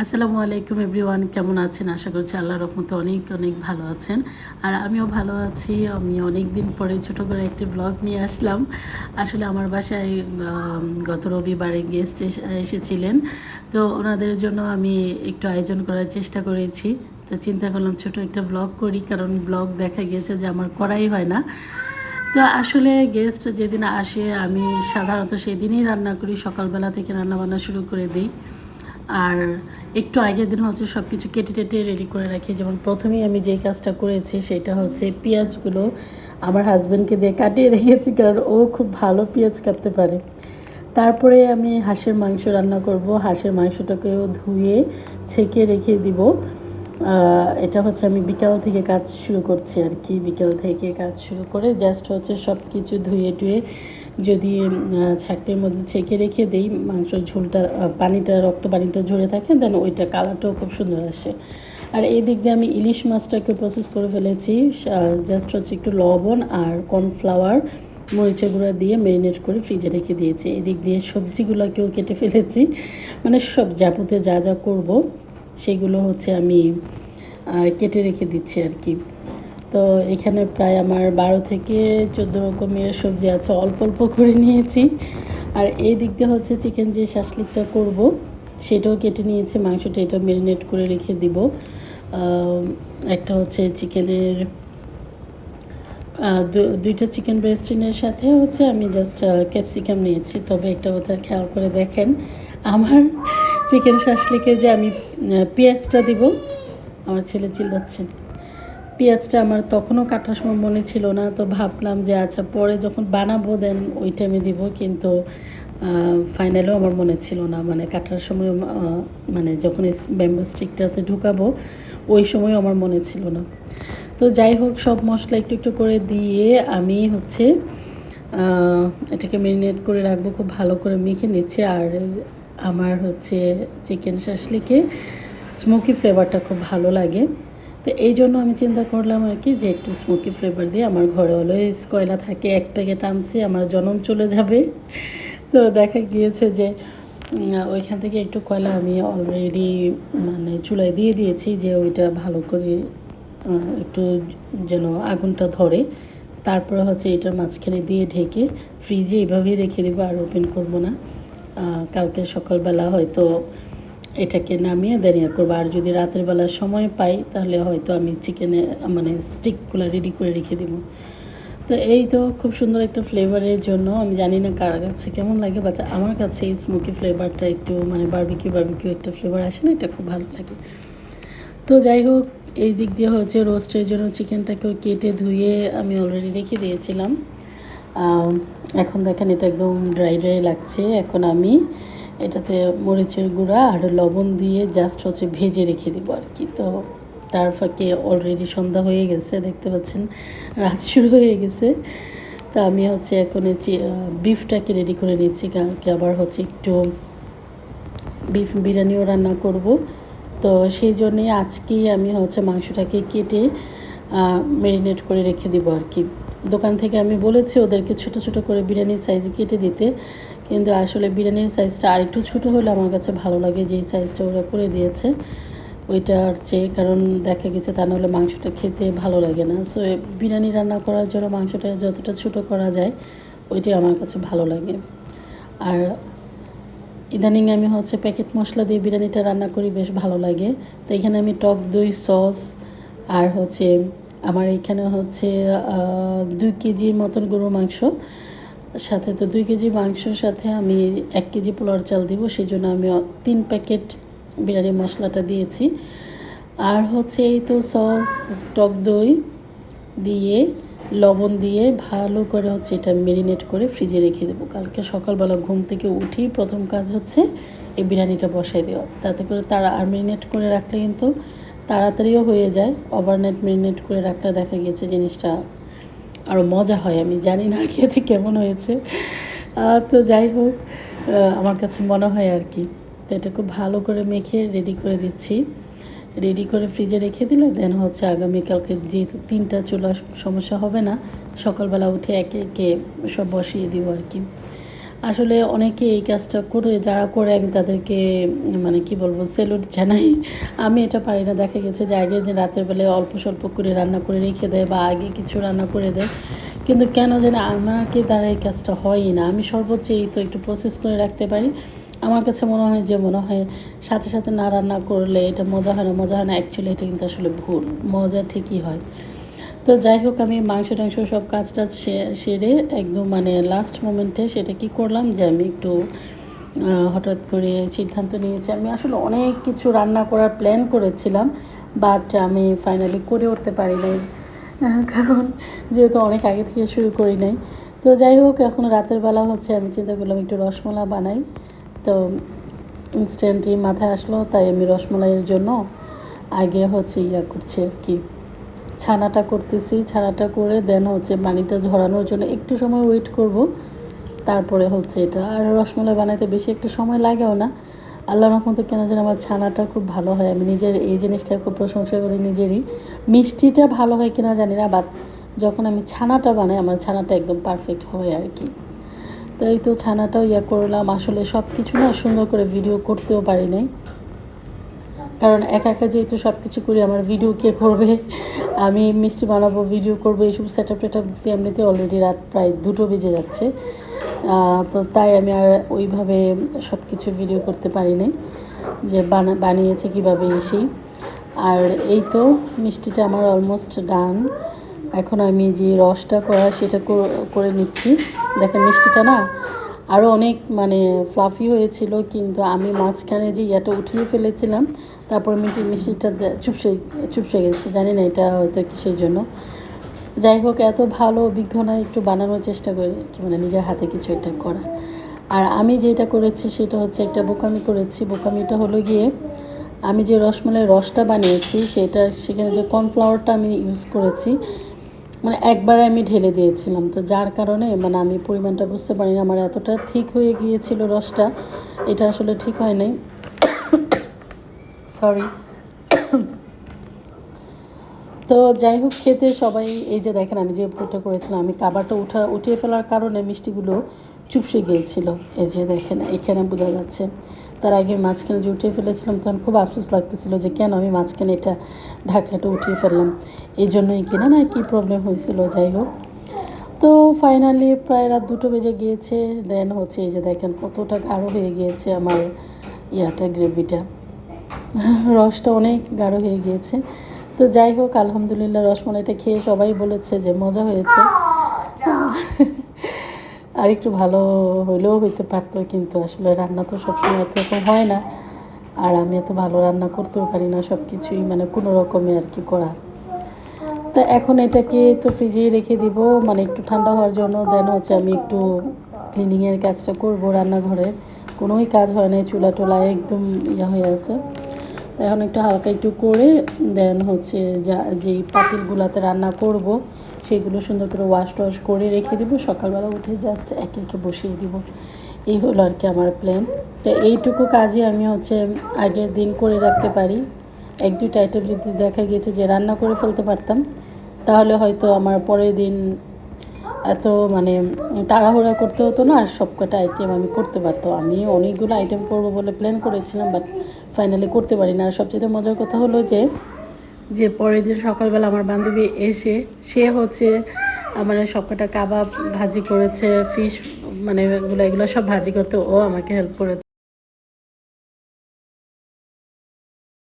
আসসালামু আলাইকুম এভরিওয়ান, কেমন আছেন? আশা করছি আল্লাহ রহমতে অনেক অনেক ভালো আছেন। আর আমিও ভালো আছি। আমি অনেক দিন পরে ছোট করে একটি ব্লগ নিয়ে আসলাম। আসলে আমার বাসায় গত রবিবারে গেস্ট এসেছিলেন। তো ওনাদের জন্য আমি একটু আয়োজন করার চেষ্টা করেছি। তো চিন্তা করলাম ছোট একটা ব্লগ করি, কারণ ব্লগ দেখা গিয়েছে যে আমার করাই হয় না। তো আসলে গেস্ট যেদিন আসে, আমি সাধারণত সেদিনই রান্না করি। সকালবেলা থেকে রান্না বান্না শুরু করে দিই। আর একটু আগের দিন হচ্ছে সব কিছু কেটে টেটে রেডি করে রাখি। যেমন প্রথমেই আমি যেই কাজটা করেছি সেটা হচ্ছে পেঁয়াজগুলো আমার হাজব্যান্ডকে দিয়ে কাটিয়ে রেখেছি, কারণ ও খুব ভালো পেঁয়াজ কাটতে পারে। তারপরে আমি হাঁসের মাংস রান্না করব। হাঁসের মাংসটাকেও ধুয়ে ছেঁকে রেখে দিব। এটা হচ্ছে আমি বিকাল থেকে কাজ শুরু করছি আর কি। বিকাল থেকে কাজ শুরু করে জাস্ট হচ্ছে সব কিছু ধুয়ে টুয়ে যদি ছাকটির মধ্যে ছেঁকে রেখে দিই, মাংসের ঝোলটা পানিটা, রক্ত পানিটা ঝরে থাকে দেন ওইটা কালারটাও খুব সুন্দর আসে। আর এই দিক দিয়ে আমি ইলিশ মাছটাকে প্রসেস করে ফেলেছি জাস্ট হচ্ছে একটু লবণ আর কর্নফ্লাওয়ার মরিচের গুঁড়া দিয়ে ম্যারিনেট করে ফ্রিজে রেখে দিয়েছি। এদিক দিয়ে সবজিগুলোকেও কেটে ফেলেছি। মানে সব যাবতীয় যা যা করব, সেগুলো হচ্ছে আমি কেটে রেখে দিচ্ছি আর কি। তো এখানে প্রায় আমার বারো থেকে চোদ্দ রকমের সবজি আছে, অল্প অল্প করে নিয়েছি। আর এই দিক দিয়ে হচ্ছে চিকেন যে শাসলিকটা করব, সেটাও কেটে নিয়েছি, মাংসটা এটা ম্যারিনেট করে রেখে দিব। একটা হচ্ছে চিকেনের দুইটা চিকেন ব্রেস্টিনের সাথে হচ্ছে আমি জাস্ট ক্যাপসিকাম নিয়েছি, তবে একটা কথা খেয়াল করে দেখেন, আমার চিকেন শাসলিকে যে আমি পেঁয়াজটা দিব, আমার ছেলে চিল্লাচ্ছে। পেঁয়াজটা আমার তখনও কাটার সময় মনে ছিল না, তো ভাবলাম যে আচ্ছা পরে যখন বানাবো দেন ওই টাইমে দিব, কিন্তু ফাইনালেও আমার মনে ছিল না। মানে কাটার সময় মানে যখন ব্যাম্বু স্টিকটাতে ঢুকাবো, ওই সময় আমার মনে ছিল না। তো যাই হোক, সব মশলা একটু একটু করে দিয়ে আমি হচ্ছে এটাকে মেরিনেট করে রাখব, খুব ভালো করে মেখে নিচ্ছে। আর আমার হচ্ছে চিকেন শাসলিকে স্মোকি ফ্লেভারটা খুব ভালো লাগে। তো এই জন্য আমি চিন্তা করলাম আর কি যে একটু স্মোকি ফ্লেভার দিয়ে আমার ঘরে অলওয়েজ কয়লা থাকে, এক প্যাকেট আনছি, আমার জনম চলে যাবে। তো দেখা গিয়েছে যে ওইখান থেকে একটু কয়লা আমি অলরেডি মানে চুলায় দিয়ে দিয়েছি যে ওইটা ভালো করে একটু যেন আগুনটা ধরে। তারপর হচ্ছে এটার মাঝখানে দিয়ে ঢেকে ফ্রিজে এভাবেই রেখে দেবো, আর ওপেন করব না। কালকে সকালবেলা হয়তো এটাকে নামিয়ে দাঁড়িয়ে করব। আর যদি রাতের বেলা সময় পাই, তাহলে হয়তো আমি চিকেনে মানে স্টিকগুলো রেডি করে রেখে দিব। তো এই তো খুব সুন্দর একটা ফ্লেভারের জন্য, আমি জানি না কার কাছে কেমন লাগে বাট আমার কাছে এই স্মোকি ফ্লেভারটা একটু মানে বারবিকিউ বারবিকিউ একটা ফ্লেভার আসে না, এটা খুব ভালো লাগে। তো যাই হোক, এই দিক দিয়ে হচ্ছে রোস্টের জন্য চিকেনটাকেও কেটে ধুয়ে আমি অলরেডি রেখে দিয়েছিলাম। এখন দেখেন এটা একদম ড্রাই ড্রাই লাগছে। এখন আমি এটাতে মরিচের গুঁড়া আর লবণ দিয়ে জাস্ট হচ্ছে ভেজে রেখে দিব আর কি। তো তার ফাঁকে অলরেডি সন্ধ্যা হয়ে গেছে, দেখতে পাচ্ছেন, রাত শুরু হয়ে গেছে। তা আমি হচ্ছে এখন বিফটাকে রেডি করে নিচ্ছি। কালকে আবার হচ্ছে একটু বিফ বিরিয়ানিও রান্না করব। তো সেই জন্যে আজকেই আমি হচ্ছে মাংসটাকে কেটে ম্যারিনেট করে রেখে দিব আর কি। দোকান থেকে আমি বলেছি ওদেরকে ছোট ছোট করে বিরিয়ানির সাইজ কেটে দিতে। কিন্তু আসলে বিরিয়ানির সাইজটা আরেকটু ছোটো হলে আমার কাছে ভালো লাগে যেই সাইজটা ওরা করে দিয়েছে। ওইটার চেয়ে কারণ দেখা গেছে তা নাহলে মাংসটা খেতে ভালো লাগে না। সো বিরিয়ানি রান্না করার জন্য মাংসটা যতটা ছোটো করা যায়, ওইটাই আমার কাছে ভালো লাগে। আর ইদানিং আমি হচ্ছে প্যাকেট মশলা দিয়ে বিরিয়ানিটা রান্না করি, বেশ ভালো লাগে। তো এখানে আমি টক দই সস আর হচ্ছে আমার এখানে হচ্ছে দুই কেজির মতন গরুর মাংস। সাথে তো দুই কেজি মাংসর সাথে আমি এক কেজি পোলার চাল দিব সেই জন্য আমি তিন প্যাকেট বিরিয়ানি মশলাটা দিয়েছি। আর হচ্ছে এই তো সস, টক দই দিয়ে, লবণ দিয়ে ভালো করে হচ্ছে এটা মেরিনেট করে ফ্রিজে রেখে দেবো। কালকে সকালবেলা ঘুম থেকে উঠেই প্রথম কাজ হচ্ছে এই বিরিয়ানিটা বসাই দেওয়া। তাতে করে তারা আর মেরিনেট করে রাখলে কিন্তু তাড়াতাড়িও হয়ে যায়। ওভারনাইট মেরিনেট করে রাখলে দেখা গেছে জিনিসটা আরও মজা হয়, আমি জানি না খেতে কেমন হয়েছে। তো যাই হোক আমার কাছে মনে হয় আর কি। তো এটা খুব ভালো করে মেখে রেডি করে দিচ্ছি। রেডি করে ফ্রিজে রেখে দিলে দেন হচ্ছে আগামীকালকে যেহেতু তিনটা চুলা সমস্যা হবে না, সকালবেলা উঠে একে একে সব বসিয়ে দিব আর কি। আসলে অনেকে এই কাজটা করে, যারা করে আমি তাদেরকে মানে কি বলব সেলুট জানাই। আমি এটা পারি না। দেখা গেছে যে আগের দিন রাতের বেলায় অল্প স্বল্প করে রান্না করে রেখে দেয় বা আগে কিছু রান্না করে দেয়। কিন্তু কেন যেন আমাকে দ্বারা এই কাজটা হয়ই না। আমি সর্বোচ্চ এই তো একটু প্রসেস করে রাখতে পারি। আমার কাছে মনে হয় যে, মনে হয় সাথে সাথে না রান্না করলে এটা মজা হয় না, মজা হয় না। অ্যাকচুয়ালি এটা কিন্তু আসলে ভুল। মজা ঠিকই হয়। তো যাই হোক, আমি মাংস টাংস সব কাজ টাজ সেরে একদম মানে লাস্ট মোমেন্টে সেটা কি করলাম যে আমি একটু হঠাৎ করে সিদ্ধান্ত নিয়েছি। আমি আসলে অনেক কিছু রান্না করার প্ল্যান করেছিলাম বাট আমি ফাইনালি করে উঠতে পারি নাই। কারণ যেহেতু অনেক আগে থেকে শুরু করি নাই। তো যাই হোক, এখন রাতের বেলা হচ্ছে আমি চিন্তা করলাম একটু রসমলা বানাই। তো ইনস্ট্যান্টলি মাথায় আসলো, তাই আমি রসমলাইয়ের জন্য আগে হচ্ছে ইয়া করছি আর কি। ছানাটা করতেছি, ছানাটা করে দেন হচ্ছে পানিটা ঝরানোর জন্য একটু সময় ওয়েট করব। তারপরে হচ্ছে এটা। আর রসমলাই বানাইতে বেশি একটা সময় লাগেও না। আল্লাহ রহমতে কেন যেন আমার ছানাটা খুব ভালো হয়। আমি নিজের এই জিনিসটা খুব প্রশংসা করি নিজেরই। মিষ্টিটা ভালো হয় কিনা জানি না বাট যখন আমি ছানাটা বানাই, আমার ছানাটা একদম পারফেক্ট হয় আর কি তো এই তো ছানাটাও ইয়া করলাম। আসলে সব কিছু না সুন্দর করে ভিডিও করতেও পারি নাই। কারণ একা একা যেহেতু সব কিছু করি আমার ভিডিও কে করবে, আমি মিষ্টি বানাবো ভিডিও করব, এইসব সেট আপ টেট আপ দিতে এমনিতে অলরেডি রাত প্রায় দুটো বেজে যাচ্ছে। তো তাই আমি আর ওইভাবে সব কিছু ভিডিও করতে পারি নাই, যে বানা, বানিয়েছি কীভাবে এসেই আর এই তো মিষ্টিটা আমার অলমোস্ট ডান এখন আমি যে রসটা করা, সেটা কর- করে নিচ্ছি। দেখেন মিষ্টিটা না আরও অনেক মানে ফ্লাফি হয়েছিল, কিন্তু আমি মাঝখানে যে ইয়াটা উঠিয়ে ফেলেছিলাম, তারপর মিষ্টি, মিষ্টিটা চুপসে চুপসে গেছে, জানি না এটা হয়তো কিসের জন্য। যাই হোক, এত ভালো অভিজ্ঞ নয় একটু বানানোর চেষ্টা করি, কি মানে নিজের হাতে কিছু একটা করার। আর আমি যেটা করেছি, সেটা হচ্ছে একটা বোকামি করেছি। বোকামিটা হলো গিয়ে, আমি যে রসমালাই রসটা বানিয়েছি সেটা সেখানে যে কর্নফ্লাওয়ারটা আমি ইউজ করেছি মানে একবারে আমি ঢেলে দিয়েছিলাম। তো যার কারণে মানে আমি পরিমাণটা বুঝতে পারি না আমার এতটা ঠিক হয়ে গিয়েছিল রসটা, এটা আসলে ঠিক হয় নাই। সরি তো যাই হোক, খেতে সবাই, এই যে দেখেন আমি যে ভুলটা করেছিলাম, আমি কাবারটা উঠা, উঠিয়ে ফেলার কারণে মিষ্টিগুলো চুপসে গিয়েছিল। এই যে দেখেন, এখানে বোঝা যাচ্ছে। তার আগে মাঝখানে যে উঠিয়ে ফেলেছিলাম, তখন খুব আফসোস লাগতেছিল যে কেন আমি মাঝখানে এটা ঢাকনাটা উঠিয়ে ফেললাম। এই জন্যই কিনা না কী প্রবলেম হয়েছিল, যাই হোক। তো ফাইনালি প্রায় রাত দুটো বেজে গিয়েছে দেন হচ্ছে এই যে দেখেন কতটা গাঢ় হয়ে গিয়েছে আমার ইয়াটা, গ্রেভিটা। রসটা অনেক গাঢ় হয়ে গিয়েছে। তো যাই হোক, আলহামদুলিল্লাহ রসমালাইটা খেয়ে সবাই বলেছে যে মজা হয়েছে। আর একটু ভালো হইলেও হইতে পারতো, কিন্তু আসলে রান্না তো সবসময় একরকম হয় না। আর আমি এত ভালো রান্না করতেও পারি না সব কিছুই মানে কোনো রকমে আর কি করা। তো এখন এটাকে তো ফ্রিজেই রেখে দিব মানে একটু ঠান্ডা হওয়ার জন্য, দেন হচ্ছে আমি একটু ক্লিনিংয়ের কাজটা করব রান্নাঘরের। কোনোই কাজ হয় না চুলা টোলা একদম ইয়ে হয়ে আছে। তো এখন একটু হালকা একটু করে, দেন হচ্ছে যা, যেই পাতিলগুলাতে রান্না করব সেগুলো সুন্দর করে ওয়াশ টওয়াশ করে রেখে দিব। সকালবেলা উঠে জাস্ট একে একে বসিয়ে দিব। এই হলো আর কি আমার প্ল্যান তো এইটুকু কাজই আমি হচ্ছে আগের দিন করে রাখতে পারি। এক দুইটা আইটেম যদি দেখা গিয়েছে যে রান্না করে ফেলতে পারতাম, তাহলে হয়তো আমার পরের দিন এত মানে তাড়াহুড়া করতে হতো না, আর সব কটা আইটেম আমি করতে পারতাম আমি অনেকগুলো আইটেম করব বলে প্ল্যান করেছিলাম বাট ফাইনালি করতে পারি না। আর সবচেয়ে মজার কথা হলো যে যে পরের দিন সকালবেলা আমার বান্ধবী এসে, সে হচ্ছে মানে সবকটা কাবাব ভাজি করেছে ফিশ মানে এগুলো এগুলো সব ভাজি করতে, ও আমাকে হেল্প করে